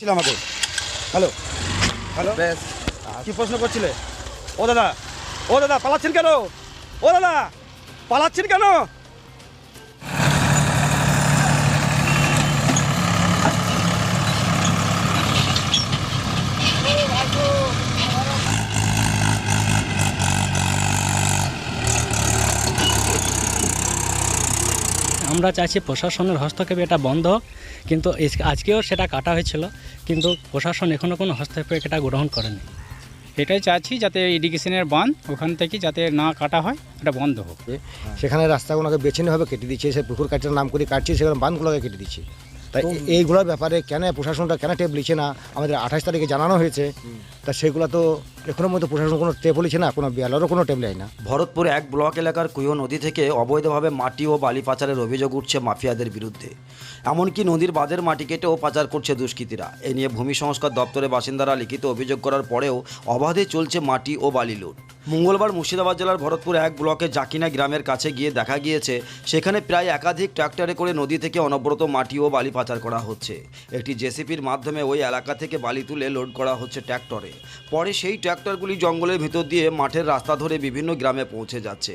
ছিল আমাকে। Hello? Hello? বেশ। কি প্রশ্ন করছিলে? ও দাদা ও দাদা পালাচ্ছেন কেন? ও দাদা পালাচ্ছেন কেন? আমরা চাইছি প্রশাসনের হস্তক্ষেপ এটা বন্ধ। হোক কিন্তু আজকেও সেটা কাটা হয়েছিল। কিন্তু প্রশাসন এখনও কোনো হস্তক্ষেপ এটা গ্রহণ করেনি। এটাই চাচ্ছি যাতে ইরিগেশনের বাঁধ ওখান থেকে যাতে না কাটা হয় এটা বন্ধ হোক। সেখানে রাস্তাগুলোকে বেছে নেওয়াবে কেটে দিচ্ছে সে পুকুর কাটার নাম করে কাটছে সেখানে বাঁধগুলোকে কেটে দিচ্ছে। তাই এইগুলোর ব্যাপারে কেন প্রশাসনটা কেন টেপ লিখছে না? আমাদের আঠাশ তারিখে জানানো হয়েছে। তা সেগুলো তো এখনও মধ্যে প্রশাসন কোনো টেপ লিখছে না, কোনো বিয়ালেরও কোনো টেপ নেয় না ভরতপুর এক ব্লক এলাকার কুয়ো নদী থেকে অবৈধভাবে মাটি ও বালি পাচারের অভিযোগ উঠছে মাফিয়াদের বিরুদ্ধে। এমনকি নদীর বাঁধের মাটি কেটেও পাচার করছে দুষ্কৃতীরা। এ নিয়ে ভূমি সংস্কার দপ্তরের বাসিন্দারা লিখিত অভিযোগ করার পরেও অবাধে চলছে মাটি ও বালি লুট। মঙ্গলবার মুর্শিদাবাদ জেলার ভরতপুর এক ব্লকে জাকিনা গ্রামের কাছে গিয়ে দেখা গিয়েছে, সেখানে প্রায় একাধিক ট্রাক্টরে করে নদী থেকে অনবরত মাটি ও বালি পাচার করা হচ্ছে। একটি জেসিপির মাধ্যমে ওই এলাকা থেকে বালি তুলে লোড করা হচ্ছে ট্র্যাক্টরে পরে সেই ট্র্যাক্টরগুলি জঙ্গলের ভেতর দিয়ে মাঠের রাস্তা ধরে বিভিন্ন গ্রামে পৌঁছে যাচ্ছে।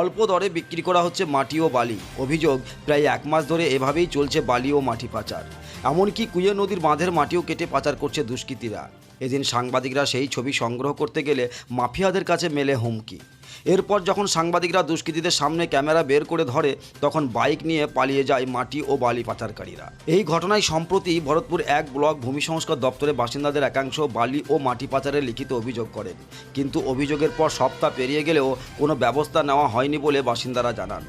অল্প দরে বিক্রি করা হচ্ছে মাটি ও বালি। অভিযোগ, প্রায় এক মাস ধরে এভাবেই চলছে বালি ও মাটি পাচার। এমনকি কুয়ে নদীর বাঁধের মাটিও কেটে পাচার করছে দুষ্কৃতীরা। এদিন সাংবাদিকরা সেই ছবি সংগ্রহ করতে গেলে মাফিয়াদের কাছে মেলে হুমকি। এরপর যখন সাংবাদিকরা দুষ্কৃতীদের সামনে ক্যামেরা বের করে ধরে, তখন বাইক নিয়ে পালিয়ে যায় মাটি ও বালি পাচারকারীরা। এই ঘটনায় সম্প্রতি ভরতপুর এক ব্লক ভূমি সংস্কার দপ্তরের বাসিন্দাদের একাংশ বালি ও মাটি পাচারের লিখিত অভিযোগ করেন। কিন্তু অভিযোগের পর সপ্তাহ পেরিয়ে গেলেও কোনো ব্যবস্থা নেওয়া হয়নি বলে বাসিন্দারা জানান।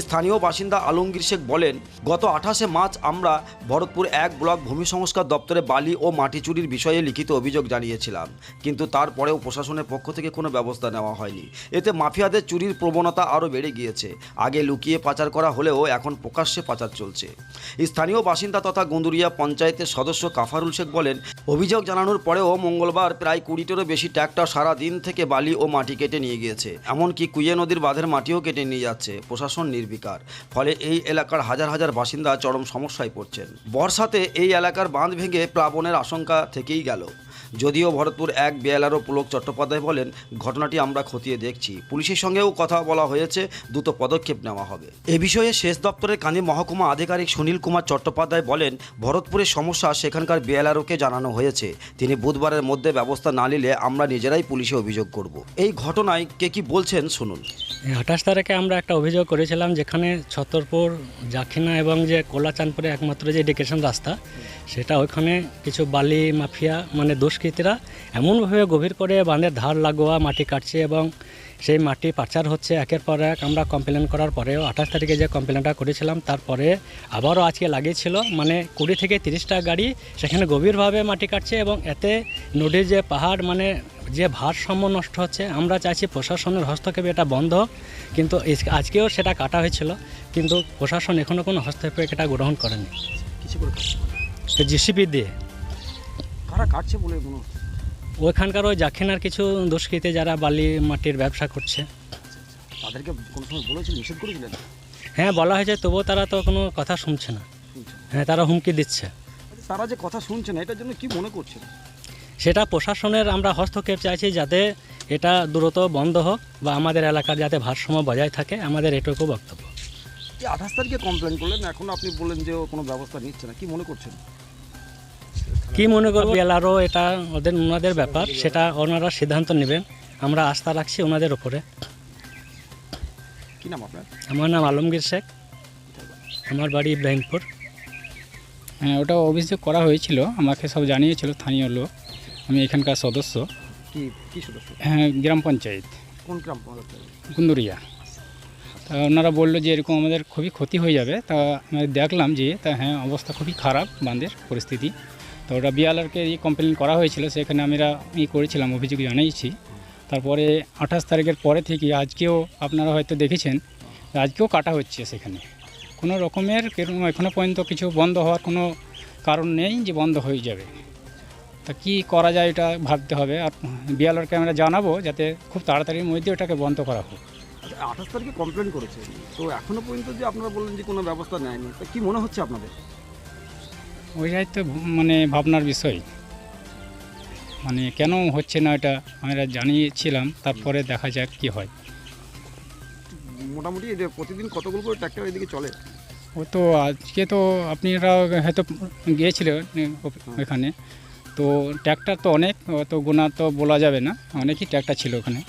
স্থানীয় বাসিন্দা আলমগীর শেখ বলেন, গত আঠাশে মার্চ আমরা ভরতপুর এক ব্লক ভূমি সংস্কার দপ্তরে বালি ও মাটি চুরির বিষয়ে লিখিত অভিযোগ জানিয়েছিলাম। কিন্তু তারপরেও প্রশাসনের পক্ষ থেকে কোনো ব্যবস্থা নেওয়া হয়নি। এতে মাফিয়াদের চুরির প্রবণতা আরও বেড়ে গিয়েছে। আগে লুকিয়ে পাচার করা হলেও এখন প্রকাশ্যে পাচার চলছে। স্থানীয় বাসিন্দা তথা গুন্দুরিয়া পঞ্চায়েতের সদস্য কাফারুল শেখ বলেন, অভিযোগ জানানোর পরেও মঙ্গলবার প্রায় কুড়িটিরও বেশি ট্র্যাক্টর সারা দিন থেকে বালি ও মাটি কেটে নিয়ে গিয়েছে। এমনকি কুইয়ে নদীর বাঁধের মাটিও কেটে নিয়ে যাচ্ছে। প্রশাসন নির্বিকার। ফলে এই এলাকার হাজার হাজার বাসিন্দা চরম সমস্যায় পড়ছেন। বর্ষাতে এই এলাকার বাঁধ ভেঙে প্লাবনের আশঙ্কা থেকেই গেল। যদিও ভরতপুর এক বিএলআরও পুলক চট্টোপাধ্যায় বলেন, ঘটনাটি আমরা খতিয়ে দেখছি। পুলিশের সঙ্গেও কথা বলা হয়েছে, দ্রুত পদক্ষেপ নেওয়া হবে। এ বিষয়ে শেষ দপ্তরের কান্দি মহকুমা আধিকারিক সুনীল কুমার চট্টোপাধ্যায় বলেন, ভরতপুরের সমস্যা সেখানকার বিএলআরওকে জানানো হয়েছে। তিনি বুধবারের মধ্যে ব্যবস্থা না নিলে আমরা নিজেরাই পুলিশে অভিযোগ করব। এই ঘটনায় কে কি বলছেন শুনুন। আঠাশ তারিখে আমরা একটা অভিযোগ করেছিলাম, যেখানে ছতরপুর জাখিনা এবং যে কোলাচাঁদপুরে একমাত্র যে এডুকেশন রাস্তা, সেটা ওইখানে কিছু বালি মাফিয়া মানে দুষ্কৃতীরা এমনভাবে গভীর করে বাঁধের ধার লাগোয়া মাটি কাটছে এবং সেই মাটি পাচার হচ্ছে একের পর এক। আমরা কমপ্লেন করার পরেও আঠাশ তারিখে যে কমপ্লেনটা করেছিলাম তারপরে আবারও আজকে লাগিয়েছিল। মানে কুড়ি থেকে তিরিশটা গাড়ি সেখানে গভীরভাবে মাটি কাটছে এবং এতে নদীর যে পাহাড় মানে যে ভারসাম্য নষ্ট হচ্ছে আমরা চাইছি প্রশাসনের হস্তক্ষেপ এটা বন্ধ। কিন্তু আজকেও সেটা কাটা হয়েছিল। কিন্তু প্রশাসন এখনও কোনো হস্তক্ষেপ এটা গ্রহণ করেনি। জিসিপি দিয়ে। কারা কাটছে বলে মনে হচ্ছে? ওইখানকার ওই জাখিনার কিছু দুষ্কৃতী যারা বালি মাটির ব্যবসা করছে। তাদেরকে কোনো সময় বলেছিল নিষেধ করেছিলেন হ্যাঁ বলা হয়েছে তবুও তারা তো কোনো কথা শুনছে না। হ্যাঁ তারা হুমকি দিচ্ছে। আচ্ছা, তারা যে কথা শুনছে না এটার জন্য কি মনে করছে? সেটা প্রশাসনের আমরা হস্তক্ষেপ চাইছি যাতে এটা দ্রুত বন্ধ হোক বা আমাদের এলাকার যাতে ভারসাম্য বজায় থাকে। আমাদের এটুকু বক্তব্য। আঠাশ তারিখে কমপ্লেন করলেন? এখন আপনি বললেন যে কোনো ব্যবস্থা নিচ্ছে না। কি মনে করছেন? কি মনে করব? এলারও এটা ওদের ওনাদের ব্যাপার সেটা ওনারা সিদ্ধান্ত নেবেন আমরা আস্থা রাখছি ওনাদের ওপরে কি নাম আপনার? আমার নাম আলমগীর শেখ। আমার বাড়ি ইব্রাহিমপুর। হ্যাঁ ওটা অভিযোগ করা হয়েছিল আমাকে সব জানিয়েছিল স্থানীয় লোক। আমি এখানকার সদস্য। কি কি সদস্য? হ্যাঁ গ্রাম পঞ্চায়েত। কোন গ্রাম পঞ্চায়েত? কুন্দুরিয়া। তা ওনারা বলল যে এরকম আমাদের খুবই ক্ষতি হয়ে যাবে। তা আমি দেখলাম যে তা হ্যাঁ অবস্থা খুবই খারাপ বাঁধের পরিস্থিতি। তো ওটা বিয়ালারকে এই কমপ্লেন করা হয়েছিল, সেখানে আমরা ই করেছিলাম, অভিযোগ জানিয়েছি তারপরে আঠাশ তারিখের পরে থেকে আজকেও আপনারা হয়তো দেখেছেন, আজকেও কাটা হচ্ছে সেখানে। কোনো রকমের কেরম- এখনও পর্যন্ত কিছু বন্ধ হওয়ার কোনো কারণ নেই যে বন্ধ হয়ে যাবে। তা কী করা যায় এটা ভাবতে হবে। আর বিয়ালারকে আমরা জানাব যাতে খুব তাড়াতাড়ির মধ্যে ওটাকে বন্ধ করা হোক। আচ্ছা আঠাশ তারিখে কমপ্লেন করেছে। তো এখনও পর্যন্ত যে আপনারা বললেন যে কোনো ব্যবস্থা নেয়নি, তা কী মনে হচ্ছে আপনাদের? ওইটাই তো মানে ভাবনার বিষয়। মানে কেন হচ্ছে না এটা? আমরা জানিয়েছিলাম তারপরে দেখা যাক কি হয়। মোটামুটি এটা প্রতিদিন কতগুলো করে ট্র্যাক্টর এদিকে চলে? ও তো আজকে তো আপনারা হয়তো গিয়েছিলেন ওখানে। তো ট্র্যাক্টর তো অনেক অত গোনা তো বলা যাবে না। অনেকই ট্র্যাক্টর ছিল ওখানে।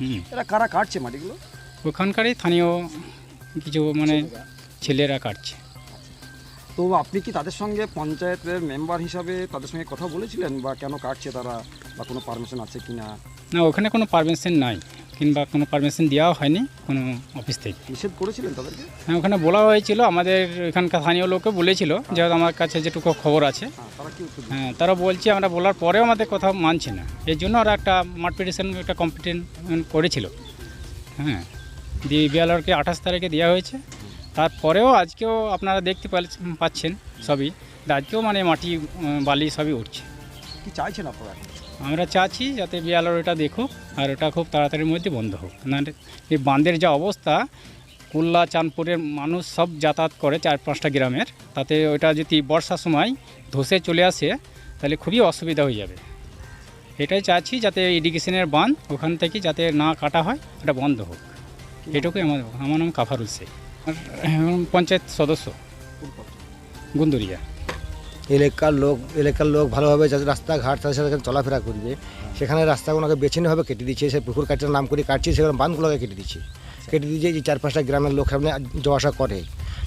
হুম। এরা কারা কাটছে মাটিগুলো? ওখানকারই স্থানীয় কিছু মানে ছেলেরা কাটছে। তো আপনি কি তাদের সঙ্গে পঞ্চায়েতের মেম্বার হিসাবে তাদের সঙ্গে কথা বলেছিলেন? বা কেন কাটছে তারা? বা কোনো পারমিশন আছে কি না? না ওখানে কোনো পারমিশন নাই কিংবা কোনো পারমিশন দেওয়া হয়নি কোনো অফিস থেকে। নিষেধ করেছিলেন তাদেরকে? হ্যাঁ ওখানে বলা হয়েছিল আমাদের এখানকার স্থানীয় লোকও বলেছিল যেহেতু আমার কাছে যেটুকু খবর আছে। হ্যাঁ? হ্যাঁ তারা বলছে আমরা বলার পরেও আমাদের কথা মানছে না। এর জন্য ওরা একটা মাঠ পিটিশন একটা কম্পিটিশন করেছিল। হ্যাঁ দিয়ে বিয়ালরকে আঠাশ তারিখে দেওয়া হয়েছে। তারপরেও আজকেও আপনারা দেখতে পাচ্ছেন সবই। আজকেও মানে মাটি বালি সবই উঠছে। কি চাইছেন আপনারা আমরা চাচ্ছি যাতে বিয়ালর এটা দেখুক আর ওটা খুব তাড়াতাড়ির মধ্যে বন্ধ হোক। নাহলে এই বাঁধের যা অবস্থা কুল্লা চাঁদপুরের মানুষ সব যাতায়াত করে চার পাঁচটা গ্রামের। তাতে ওটা যদি বর্ষার সময় ধসে চলে আসে তাহলে খুবই অসুবিধা হয়ে যাবে। এটাই চাচ্ছি যাতে ইরিগেশনের বাঁধ ওখান থেকে যাতে না কাটা হয় এটা বন্ধ হোক। এটুকুই আমার আমার নাম কাফারুল শেখ। পঞ্চায়েত সদস্য। গুন্দুরিয়া। এলাকার লোক এলাকার লোক ভালোভাবে যাতে রাস্তাঘাট, তাদের সাথে চলাফেরা করবে। সেখানে রাস্তাগুলোকে বেছিন্নভাবে কেটে দিচ্ছে, সে পুকুর কাটার নাম করে কাটছে, সেখানে বাঁধগুলোকে কেটে দিচ্ছে। কেটে দিচ্ছে যে চার পাঁচটা গ্রামের লোক সামনে যাওয়া আসা করে,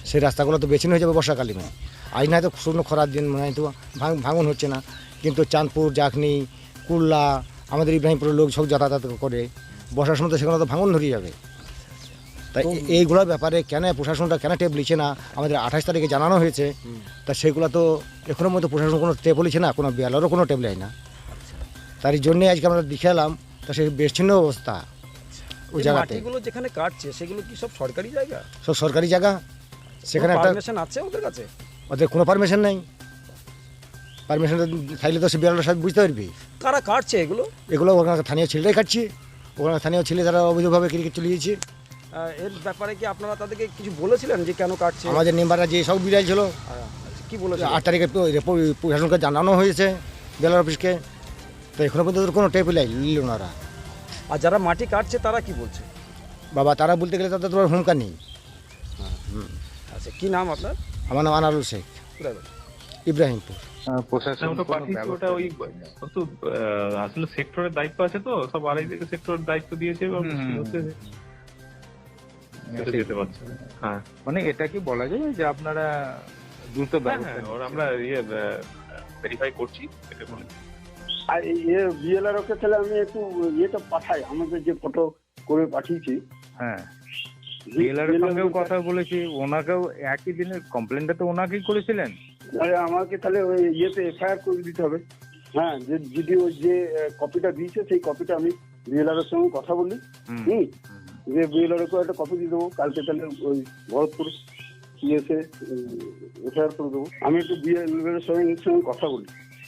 সেই রাস্তাগুলো তো বেছিন্ন হয়ে যাবে বর্ষাকালীন। আজ না তো শুকনো খরার দিন মানে তো ভাঙ- ভাঙন হচ্ছে না। কিন্তু চাঁদপুর জাখনি কুল্লা, আমাদের ইব্রাহিমপুরের লোক সব যাতায়াত করে। বর্ষার সময় তো সেখানে তো ভাঙন ধরে যাবে। তাই এইগুলোর ব্যাপারে কেন প্রশাসনটা কেন টেপ লিখছে না? আমাদের আঠাশ তারিখে জানানো হয়েছে। তা সেগুলো তো এখনও মধ্যে প্রশাসন কোনো টেপ লিখছে না কোনো বিয়ালেরও কোনো টেপ নেয় না। তার জন্যে আজকে আমরা দেখে এলাম তা সে বেচ্ছিন্ন অবস্থা ওই এই জায়গাতে। মাটিগুলো যেখানে কাটছে সেগুলো কি সব সরকারি জায়গা? সব সরকারি জায়গা। সেখানে একটা পারমিশন আছে ওদের কাছে? ওদের কোনো পারমিশন নেই। পারমিশন থাকলে তো সে বিয়ালের সাথে বুঝতে পারবি। কারা কাটছে এগুলো? এগুলো ওখানে স্থানীয় ছেলেরাই কাটছে। ওখানে স্থানীয় ছেলে যারা অবৈধভাবে ক্রিকেট চলে গিয়েছে আহ, এর ব্যাপারে কি আপনারা তাদেরকে কিছু বলেছিলেন যে কেন কাটছে? আমাদের মেম্বাররা যে সব বিড়াল ছিল কি বলেছিলেন? আট তারিখে প্রশাসনকে জানানো হয়েছে বেলার অফিসকে। তো এখনও পর্যন্ত কোনো টেপ নিল ওনারা আর যারা মাটি কাটছে তারা কি বলছে? বাবা তারা বলতে গেলে তাদের তোমার হুমকা নেই। আচ্ছা কি নাম আপনার? আমার নাম আনারুল শেখ। ইব্রাহিমপুর। ওটা ওই তো আহ, আসলে সেক্টরের দায়িত্ব আছে তো সব আড়াই থেকে সেক্টরের দায়িত্ব দিয়েছে এবং যেতে পারছে। হ্যাঁ। মানে এটা কি বলা যায় যে আপনারা দ্রুত হ্যাঁ, ব্যবস্থা হ্যাঁ, ওর আমরা ইয়ে ভেরিফাই করছি এটা বলে। আর ইয়ে বিএলআর ওকে তাহলে আমি একটু ইয়েটা পাঠাই আমাদের যে ফটো করে পাঠিয়েছি। হ্যাঁ। ডিএলআর এর সঙ্গেও কথা বলেছি ওনাকেও একই দিনের কমপ্লেনটা তো ওনাকেই করেছিলেন? তাহলে আমাকে তাহলে ওই ইয়েতে এফআইআর করে দিতে হবে। হ্যাঁ যে যদি ওই যে কপিটা দিয়েছে সেই কপিটা আমি বিএলআর এর সঙ্গে কথা বলি। হুম। যে বিএলআরকে একটা কপি দিয়ে দেবো, কালকে তাহলে ওই ভরতপুর ইয়েতে এফআইআর করে দেবো। আমি একটু বিএলআর সঙ্গে কথা বলি।